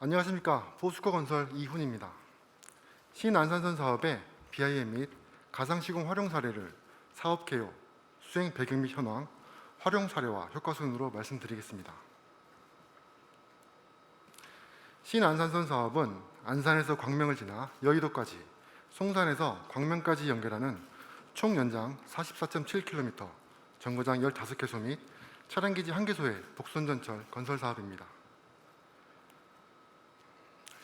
안녕하십니까 보스코 건설 이훈입니다. 신안산선 사업의 BIM 및 가상 시공 활용 사례를 사업 개요, 수행 배경 및 현황, 활용 사례와 효과 순으로 말씀드리겠습니다. 신안산선 사업은 안산에서 광명을 지나 여의도까지, 송산에서 광명까지 연결하는 총 연장 44.7km, 정거장 15개소 및 차량기지 1개소의 복선전철 건설 사업입니다.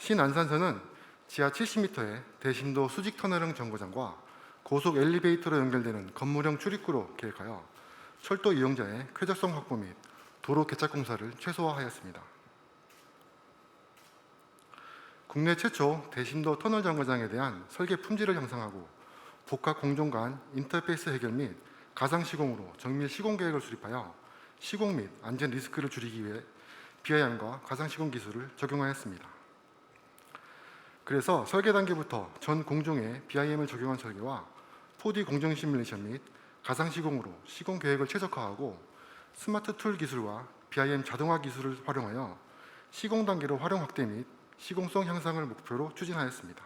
신안산선은 지하 70m의 대심도 수직 터널형 정거장과 고속 엘리베이터로 연결되는 건물형 출입구로 계획하여 철도 이용자의 쾌적성 확보 및 도로 개착 공사를 최소화하였습니다. 국내 최초 대심도 터널 정거장에 대한 설계 품질을 향상하고 복합 공정 간 인터페이스 해결 및 가상 시공으로 정밀 시공 계획을 수립하여 시공 및 안전 리스크를 줄이기 위해 BIM과 가상 시공 기술을 적용하였습니다. 그래서 설계 단계부터 전 공정에 BIM을 적용한 설계와 4D 공정 시뮬레이션 및 가상 시공으로 시공 계획을 최적화하고 스마트 툴 기술과 BIM 자동화 기술을 활용하여 시공 단계로 활용 확대 및 시공성 향상을 목표로 추진하였습니다.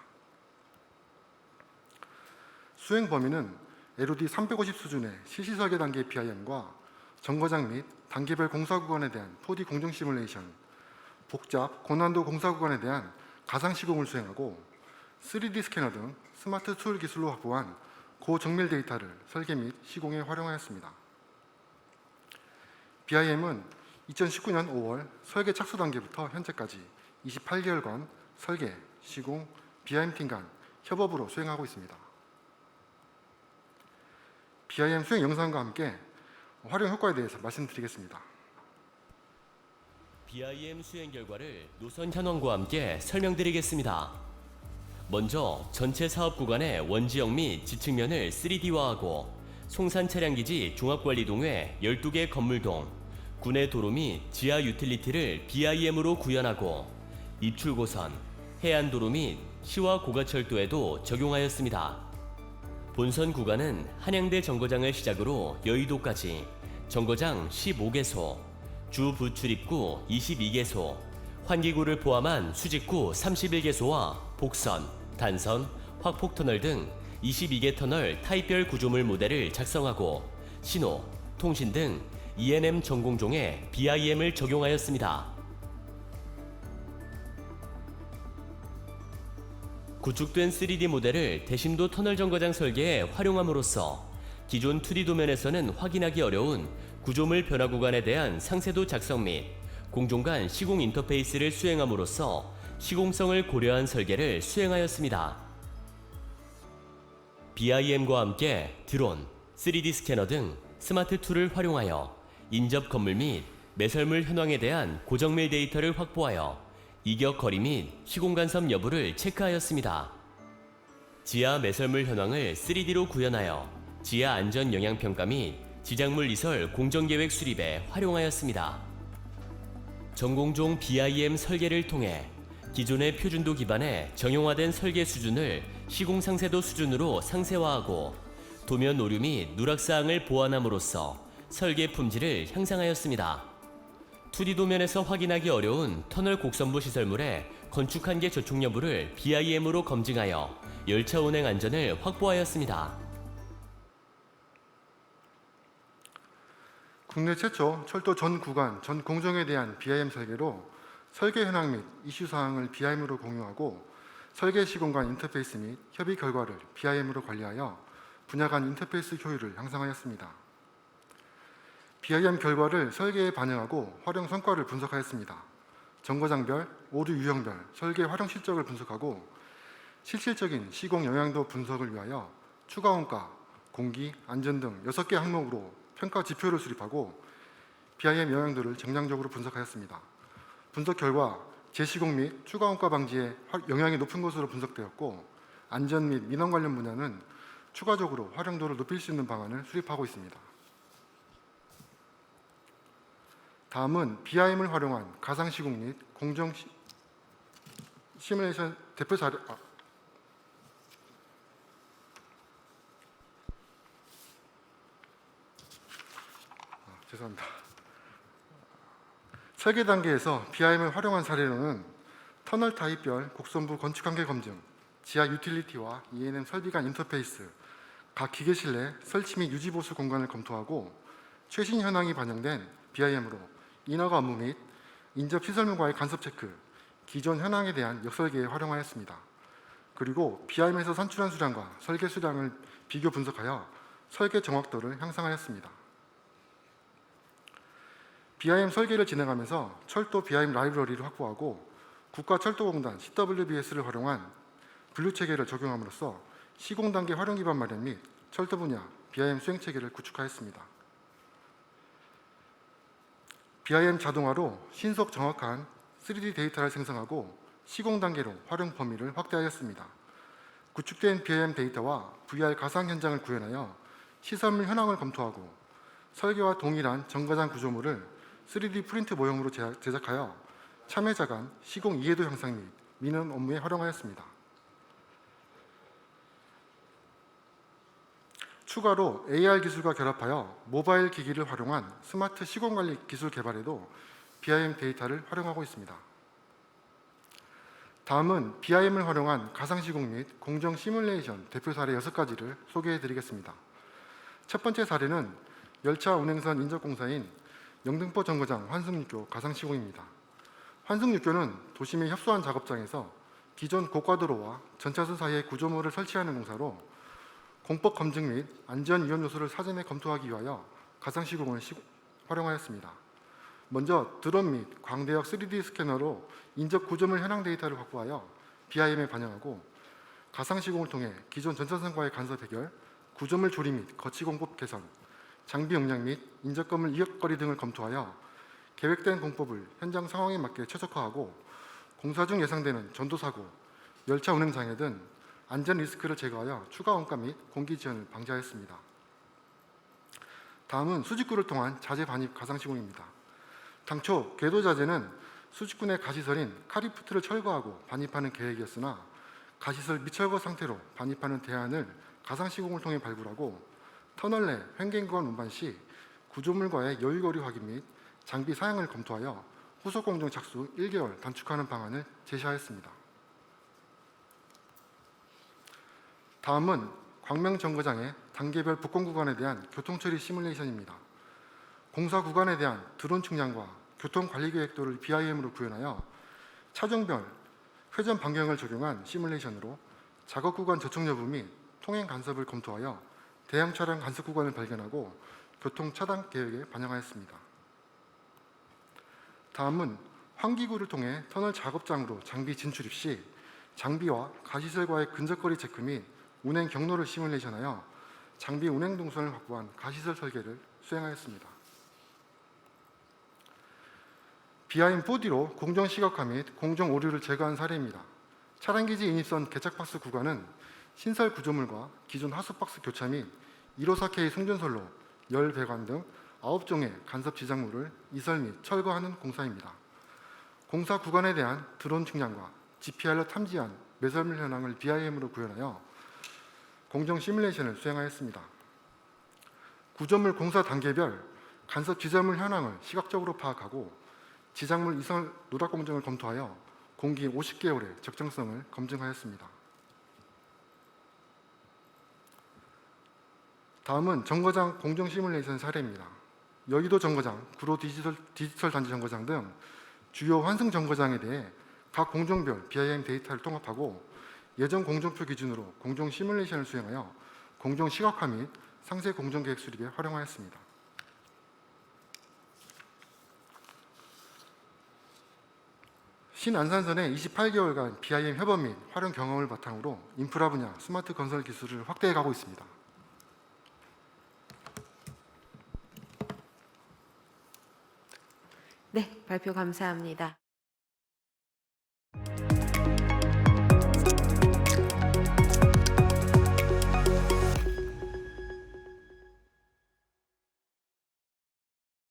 수행 범위는 LOD 350 수준의 실시 설계 단계 BIM과 정거장 및 단계별 공사 구간에 대한 4D 공정 시뮬레이션, 복잡 고난도 공사 구간에 대한 가상 시공을 수행하고 3D 스캐너 등 스마트 툴 기술로 확보한 고정밀 데이터를 설계 및 시공에 활용하였습니다. BIM은 2019년 5월 설계 착수 단계부터 현재까지 28개월간 설계, 시공, BIM 팀 간 협업으로 수행하고 있습니다. BIM 수행 영상과 함께 활용 효과에 대해서 말씀드리겠습니다. BIM 수행 결과를 노선 현황과 함께 설명드리겠습니다. 먼저 전체 사업 구간의 원지형 및 지층면을 3D화하고 송산 차량기지 종합관리동에 12개 건물동, 군내 도로 및 지하 유틸리티를 BIM으로 구현하고 입출고선, 해안도로 및 시와 고가철도에도 적용하였습니다. 본선 구간은 한양대 정거장을 시작으로 여의도까지 정거장 15개소, 주 부출입구 22개소, 환기구를 포함한 수직구 31개소와 복선, 단선, 확폭터널 등 22개 터널 타입별 구조물 모델을 작성하고 신호, 통신 등 ENM 전공종에 BIM을 적용하였습니다. 구축된 3D 모델을 대심도 터널 정거장 설계에 활용함으로써 기존 2D 도면에서는 확인하기 어려운 구조물 변화 구간에 대한 상세도 작성 및 공종 간 시공 인터페이스를 수행함으로써 시공성을 고려한 설계를 수행하였습니다. BIM과 함께 드론, 3D 스캐너 등 스마트 툴을 활용하여 인접 건물 및 매설물 현황에 대한 고정밀 데이터를 확보하여 이격 거리 및 시공 간섭 여부를 체크하였습니다. 지하 매설물 현황을 3D로 구현하여 지하 안전 영향 평가 및 지작물 이설 공정계획 수립에 활용하였습니다. 전공종 BIM 설계를 통해 기존의 표준도 기반의 정형화된 설계 수준을 시공 상세도 수준으로 상세화하고 도면 오류 및 누락 사항을 보완함으로써 설계 품질을 향상하였습니다. 2D 도면에서 확인하기 어려운 터널 곡선부 시설물의 건축 한계 저촉 여부를 BIM으로 검증하여 열차 운행 안전을 확보하였습니다. 국내 최초 철도 전 구간 전 공정에 대한 BIM 설계로 설계 현황 및 이슈 사항을 BIM으로 공유하고 설계 시공 간 인터페이스 및 협의 결과를 BIM으로 관리하여 분야 간 인터페이스 효율을 향상하였습니다. BIM 결과를 설계에 반영하고 활용 성과를 분석하였습니다. 정거장별, 오류 유형별 설계 활용 실적을 분석하고 실질적인 시공 영향도 분석을 위하여 추가 원가, 공기, 안전 등 6개 항목으로 평가 지표를 수립하고 BIM 영향도를 정량적으로 분석하였습니다. 분석 결과 재시공 및 추가 원가 방지에 활- 영향이 높은 것으로 분석되었고 안전 및 민원 관련 분야는 추가적으로 활용도를 높일 수 있는 방안을 수립하고 있습니다. 다음은 BIM을 활용한 가상 시공 및 공정 시, 시뮬레이션 대표 사례 아, 죄송합니다. 설계 단계에서 BIM을 활용한 사례로는 터널 타입별 곡선부 건축 관계 검증, 지하 유틸리티와 E&M 설비 간 인터페이스, 각 기계실 내 설치 및 유지 보수 공간을 검토하고 최신 현황이 반영된 BIM으로 인허가 업무 및 인접 시설물과의 간섭 체크, 기존 현황에 대한 역설계에 활용하였습니다. 그리고 BIM에서 산출한 수량과 설계 수량을 비교 분석하여 설계 정확도를 향상하였습니다. BIM 설계를 진행하면서 철도 BIM 라이브러리를 확보하고 국가철도공단 CWBS를 활용한 분류 체계를 적용함으로써 시공 단계 활용 기반 마련 및 철도 분야 BIM 수행 체계를 구축하였습니다. BIM 자동화로 신속 정확한 3D 데이터를 생성하고 시공 단계로 활용 범위를 확대하였습니다. 구축된 BIM 데이터와 VR 가상 현장을 구현하여 시설물 현황을 검토하고 설계와 동일한 정거장 구조물을 3D 프린트 모형으로 제작- 제작하여 참여자 간 시공 이해도 향상 및 민원 업무에 활용하였습니다. 추가로 AR 기술과 결합하여 모바일 기기를 활용한 스마트 시공 관리 기술 개발에도 BIM 데이터를 활용하고 있습니다. 다음은 BIM을 활용한 가상 시공 및 공정 시뮬레이션 대표 사례 6가지를 소개해 드리겠습니다. 첫 번째 사례는 열차 운행선 인접공사인 영등포 정거장 환승육교 가상 시공입니다. 환승육교는 도심의 협소한 작업장에서 기존 고가도로와 전차선 사이에 구조물을 설치하는 공사로 공법 검증 및 안전 위험 요소를 사전에 검토하기 위하여 가상 시공을 시- 활용하였습니다. 먼저 드론 및 광대역 3D 스캐너로 인접 구조물 현황 데이터를 확보하여 BIM에 반영하고 가상 시공을 통해 기존 전차선과의 간섭 해결, 구조물 조리 및 거치 공법 개선, 장비 용량 및 건물 이역거리 등을 검토하여 계획된 공법을 현장 상황에 맞게 최적화하고 공사 중 예상되는 전도 사고, 열차 운행 장애 등 안전 리스크를 제거하여 추가 원가 및 공기 지연을 방지하였습니다. 다음은 수직구를 통한 자재 반입 가상 시공입니다. 당초 궤도 자재는 수직구 내 가시설인 카리프트를 철거하고 반입하는 계획이었으나 가시설 미철거 상태로 반입하는 대안을 가상 시공을 통해 발굴하고 터널 내 횡갱 구간 운반 시 구조물과의 여유거리 확인 및 장비 사양을 검토하여 후속 공정 착수 1개월 단축하는 방안을 제시하였습니다. 다음은 광명 정거장의 단계별 복권 구간에 대한 교통 처리 시뮬레이션입니다. 공사 구간에 대한 드론 측량과 교통 관리 계획도를 BIM으로 구현하여 차종별 회전 반경을 적용한 시뮬레이션으로 작업 구간 저촉 여부 및 통행 간섭을 검토하여 대형 차량 간섭 구간을 발견하고 교통 차단 계획에 반영하였습니다. 다음은 환기구를 통해 터널 작업장으로 장비 진출입 시 장비와 가시설과의 근접거리 체크 및 운행 경로를 시뮬레이션하여 장비 운행 동선을 확보한 가시설 설계를 수행하였습니다. BIM 4D로 공정 시각화 및 공정 오류를 제거한 사례입니다. 차량기지 인입선 개착박스 구간은 신설 구조물과 기존 하수박스 교차 및 154K 송전솔로 열 배관 등 9종의 간섭 지작물을 이설 및 철거하는 공사입니다. 공사 구간에 대한 드론 측량과 GPR로 탐지한 매설물 현황을 BIM으로 구현하여 공정 시뮬레이션을 수행하였습니다. 구조물 공사 단계별 간섭 지점물 현황을 시각적으로 파악하고 지작물 이설 누락 공정을 검토하여 공기 50개월의 적정성을 검증하였습니다. 다음은 정거장 공정 시뮬레이션 사례입니다. 여의도 정거장, 구로 디지털, 디지털 단지 정거장 등 주요 환승 정거장에 대해 각 공정별 BIM 데이터를 통합하고 예전 공정표 기준으로 공정 시뮬레이션을 수행하여 공정 시각화 및 상세 공정 계획 수립에 활용하였습니다. 신안산선의 28개월간 BIM 협업 및 활용 경험을 바탕으로 인프라 분야 스마트 건설 기술을 확대해 가고 있습니다. 네, 발표 감사합니다.